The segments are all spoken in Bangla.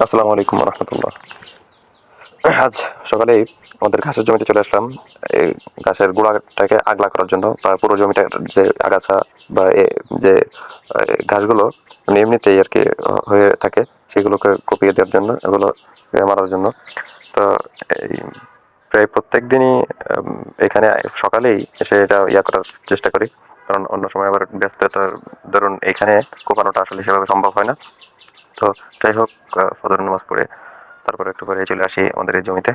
আসসালামু আলাইকুম রহমতুল্লাহ আজ সকালেই আমাদের ঘাসের জমিতে চলে আসলাম। এই ঘাসের গোড়াটাকে আগলা করার জন্য, বা পুরো জমিটার যে আগাছা বা যে ঘাসগুলো মানে এমনিতেই আর কি হয়ে থাকে, সেগুলোকে কপিয়ে দেওয়ার জন্য, এগুলো মারার জন্য। তো এই প্রায় প্রত্যেক দিনই এখানে সকালেই এসে এটা ইয়া করার চেষ্টা করি। কারণ অন্য সময় আবার ব্যস্ততার ধরুন এখানে কোপানোটা আসলে সেভাবে সম্ভব হয় না। তো যাই হোক আহ, ফজর নামাজ পড়ে তারপরে একটু পরে চলে আসি আমাদের এই জমিতে।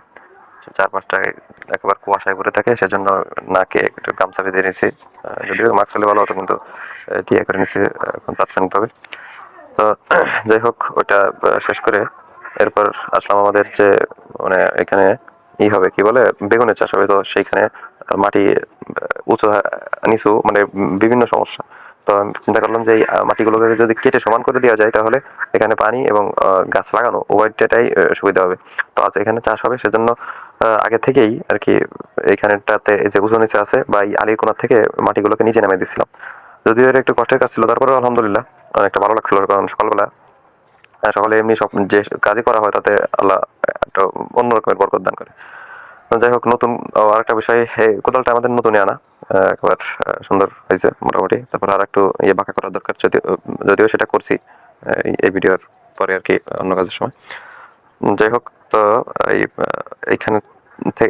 চারপাশটায় একবার কুয়াশায় ভরে থাকে সেজন্য নাকে একটু গামছা বেঁধে নিয়েছি। যদিও মাস্ক হলে ভালো হতো কিন্তু টিয়া করে নিয়েছি এখন তাৎক্ষণিকভাবে। তো যাই হোক ওটা শেষ করে এরপর আসলাম আমাদের যে মানে এখানে ই হবে কি বলে বেগুনের চাষ হবে। তো সেইখানে মাটি উঁচু নিচু মানে বিভিন্ন সমস্যা। তো আমি চিন্তা করলাম যে এই মাটিগুলোকে যদি কেটে সমান করে দেওয়া যায়, তাহলে এখানে পানি এবং গাছ লাগানো উভয়টাই সুবিধা হবে। তো আজ এখানে চাষ হবে, সেজন্য আগে থেকেই আর কি এইখানেটাতে এই যে উঁচু নিচে আছে বা এই আলির কোনার থেকে মাটিগুলোকে নিচে নামিয়ে দিচ্ছিলাম যদিও এটা একটু কষ্টের কাজ ছিল, তারপরেও আলহামদুলিল্লাহ অনেকটা ভালো লাগছিল, কারণ সকালবেলা সকালে এমনি সব যে কাজই করা হয়, তাতে আল্লাহ একটা অন্য রকমের বরকত দান করে। যাই হোক, নতুন আরেকটা বিষয়, এই কোদালটা আমাদের নতুনই আনা। একবার সুন্দর হয়েছে মোটামুটি। তারপর আর একটু ইয়ে বাঁকা করা দরকার, যদিও যদিও সেটা করছি, এই- ভিডিওর পরে আর কি অন্য কাজের সময়। যাই হোক, তো এই এইখানে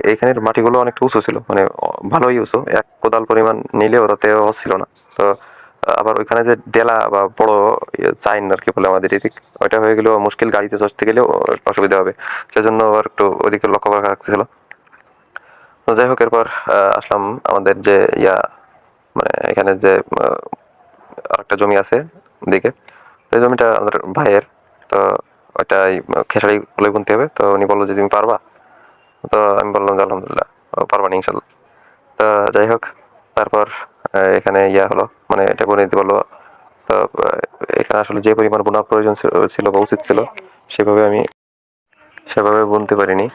এইখানের মাটিগুলো অনেকটা উঁচু ছিল মানে ভালোই উঁচু। এক কোদাল পরিমাণ নিলেও তাতে হচ্ছিল না। তো আবার ওইখানে যে ডেলা বা বড় ইয়ে চাইন আর কি বলে আমাদের এদিক, ওইটা হয়ে গেলেও মুশকিল, গাড়িতে চড়তে গেলেও অসুবিধা হবে। সেজন্য আবার একটু ওইদিকে লক্ষ্য করা রাখতেছিল তো যাই হোক, এরপর আসলাম আমাদের যে ইয়া মানে এখানে যে আরেকটা জমি আছে দিকে। এই জমিটা আমাদের ভাইয়ের। তো ওইটাই খেসারি গুলোই বুনতে হবে। তো উনি বলল যে, তুমি পারবা? তো আমি বললাম যে, আলহামদুলিল্লাহ পারবা না, ইনশাল্লাহ। তো যাই হোক, তারপর এখানে ইয়া হলো মানে এটা বলে দিতে বলল, তো এখানে আসলে যে পরিমাণ বোনার প্রয়োজন ছিল বা উচিত ছিল, সেভাবে আমি সেভাবে বুনতে পারিনি।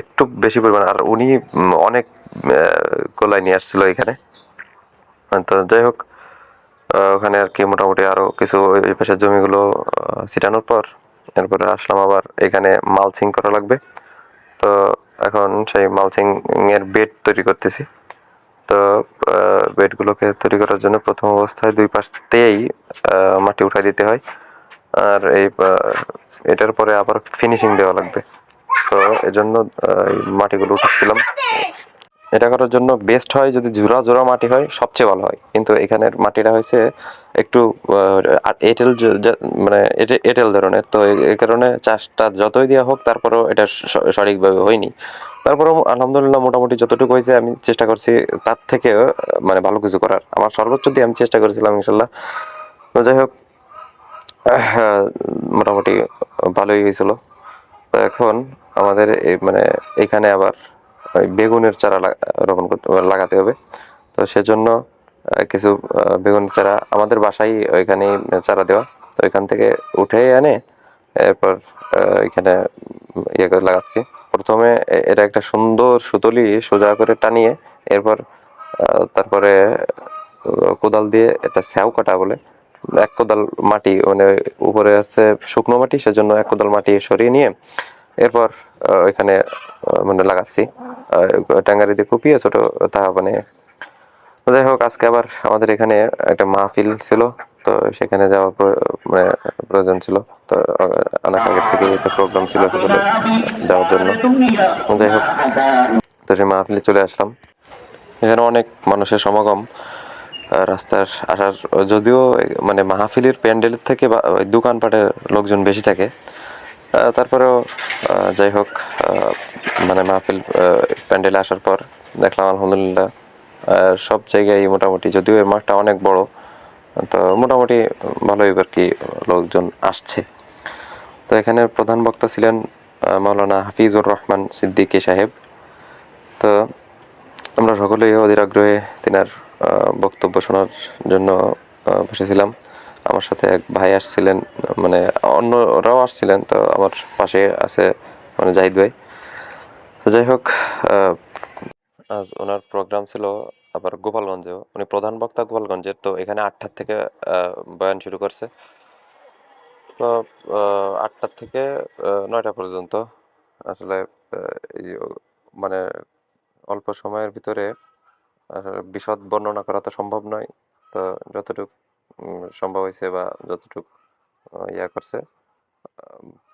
একটু বেশি পরিমাণ। আর উনি অনেক গোলায় নিয়ে আসছিল এখানে। তো যাই হোক ওখানে আর কি মোটামুটি আরও কিছু ওই পাশের জমিগুলো ছিটানোর পর এরপরে আসলাম আবার এখানে মালচিং করা লাগবে। তো এখন সেই মালচিং এর বেড তৈরি করতেছি। তো বেডগুলোকে তৈরি করার জন্য প্রথম অবস্থায় দুই পাশতেই আহ, মাটি উঠাই দিতে হয়। আর এই এটার পরে আবার ফিনিশিং দেওয়া লাগবে। তো এজন্য আহ, মাটিগুলো উঠাচ্ছিলাম। এটা করার জন্য বেস্ট হয় যদি জোড়া জোড়া মাটি হয় সবচেয়ে ভালো হয়। কিন্তু এখানের মাটিটা হয়েছে একটু এঁটেল মানে এঁটে- এঁটেল ধরনের। তো এই কারণে চাষটা যতই দেওয়া হোক তারপরেও এটা সঠিকভাবে হয়নি। তারপরেও আলহামদুলিল্লাহ মোটামুটি যতটুকু হয়েছে আমি চেষ্টা করছি তার থেকে মানে ভালো কিছু করার। আমার সর্বোচ্চ দিয়ে আমি চেষ্টা করেছিলাম ইনশাল্লাহ। তো যাই হোক মোটামুটি ভালোই হয়েছিল। তো এখন আমাদের এই মানে এখানে আবার ওই বেগুনের চারা রোপণ করতে, লাগাতে হবে। তো সেজন্য কিছু বেগুনের চারা আমাদের বাসায় ওইখানেই চারা দেওয়া। তো ওইখান থেকে উঠে এনে এরপর এখানে ইয়ে করে লাগাচ্ছি। প্রথমে এটা একটা সুন্দর সুতলি সোজা করে টানিয়ে এরপর তারপরে কোদাল দিয়ে এটা স্যাও কাটা বলে। এক কোদাল মাটি মানে উপরে আছে শুকনো মাটি, সেজন্য এক কোদাল মাটি সরিয়ে নিয়ে এরপর ওইখানে মানে লাগাচ্ছি। আহ, ট্যাঙ্গারি দিয়ে কুপিয়ে ছোট তাহা মানে যাই হোক আজকে আবার আমাদের এখানে একটা মাহফিল ছিল তো সেখানে যাওয়ার মানে প্রয়োজন ছিল। তো অনেক আগের থেকে একটা প্রোগ্রাম ছিল সেখানে যাওয়ার জন্য। যাই হোক তো সেই মাহফিলে চলে আসলাম। এখানে অনেক মানুষের সমাগম রাস্তার আসার যদিও মানে মাহফিলের প্যান্ডেলের থেকে বা ওই দোকানপাটে লোকজন বেশি থাকে। তারপরেও যাই হোক মানে মাহফিল প্যান্ডেলে আসার পর দেখলাম, আলহামদুলিল্লাহ সব জায়গায় মোটামুটি, যদিও এর মাঠটা অনেক বড়, তো মোটামুটি ভালোই আর কি লোকজন আসছে। তো এখানে প্রধান বক্তা ছিলেন মাওলানা হাফিজুর রহমান সিদ্দিকী সাহেব। তো আমরা সকলেই অধীর আগ্রহে তিনার বক্তব্য শোনার জন্য বসেছিলাম। আমার সাথে এক ভাই আসছিলেন মানে অন্যরাও আসছিলেন, তো আমার পাশে আছে মানে জাহিদ ভাই। তো যাই হোক আজ ওনার প্রোগ্রাম ছিল আবার গোপালগঞ্জেও। উনি প্রধান বক্তা গোপালগঞ্জের, তো এখানে আটটার থেকে বয়ান শুরু করছে। তো আটটার থেকে নয়টা পর্যন্ত। আসলে মানে অল্প সময়ের ভিতরে বিশদ বর্ণনা করা তো সম্ভব নয়। তো যতটুকু সম্ভব হয়েছে বা যতটুকু ইয়া করছে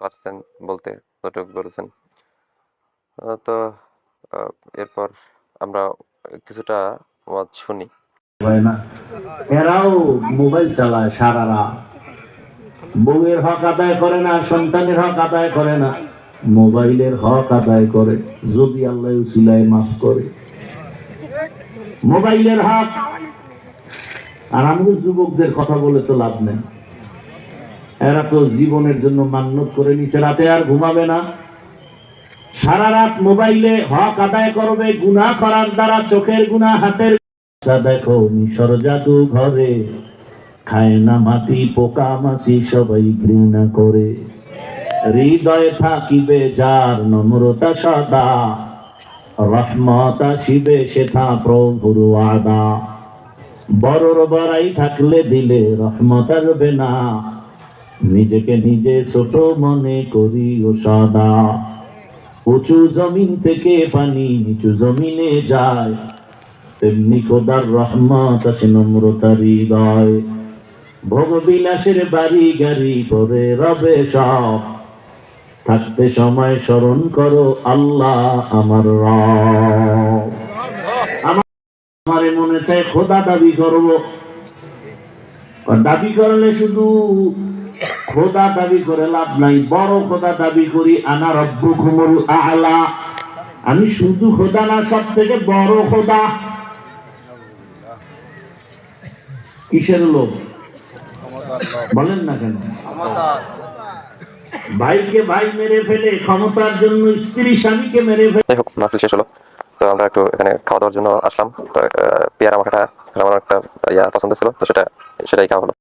পারছেন বলতে ততটুকু বলেছেন। তো এরপর আমরা কিছুটা মত শুনি। এরাও মোবাইল চালায় সারা রাত বউয়ের হক আদায় করে না, সন্তানের হক আদায় করে না। মোবাইলের হক আদায় করে, যদি আল্লাহ উসিলায় মাফ করে। মোবাইলের হক আর আমাদের যুবকদের কথা বলে তো লাভ নেই। এরা তো জীবনের জন্য মান্যত করে নিচে রাতে আর ঘুমাবে না। সারা রাত মোবাইলে হক আদায় করবে, গুনাহ করার দ্বারা চোখের গুনাহ, হাতের দেখো মিশর জাদু ঘরে, খায় না মাটি, পোকা মাছি, সবাই ঘৃণা করে। হৃদয়ে থাকিবে যার নম্রতা সদা, রহমত আসিবে সেথা প্রভুর আদা বড়র বড়াই থাকলে দিলে রহমত আসবে না। নিজেকে নিজে ছোট মনে করি ও সদা। উঁচু জমিন থেকে পানি নিচু জমিনে যায়। তেমনি খোদার রহমত আছে নম্রতার হৃদয়। ভোগ বিলাসের বাড়ি গাড়ি পরে রবে সব। থাকতে সময় স্মরণ করো আল্লাহ আমার রব। আমারে মনে চায় খোদা দাবি করব। দাবি করলে শুধু খোদা দাবি করে লাভ নাই, বড় খোদা দাবি করি আনা রব্বুকুমুল আলা। আমি শুধু খোদা না সব থেকে বড় খোদা। কিসের লোক বলেন না কেন? ভাইকে ভাই মেরে ফেলে, ক্ষমতার জন্য স্ত্রী স্বামীকে মেরে ফেলে। শেষ হলো। তো আমরা একটু এখানে খাওয়া দাওয়ার জন্য আসলাম। তো পেয়ারা মাখাটা আমার একটা, ইয়া পছন্দ ছিল, তো সেটা, সেটাই খাওয়া হলো।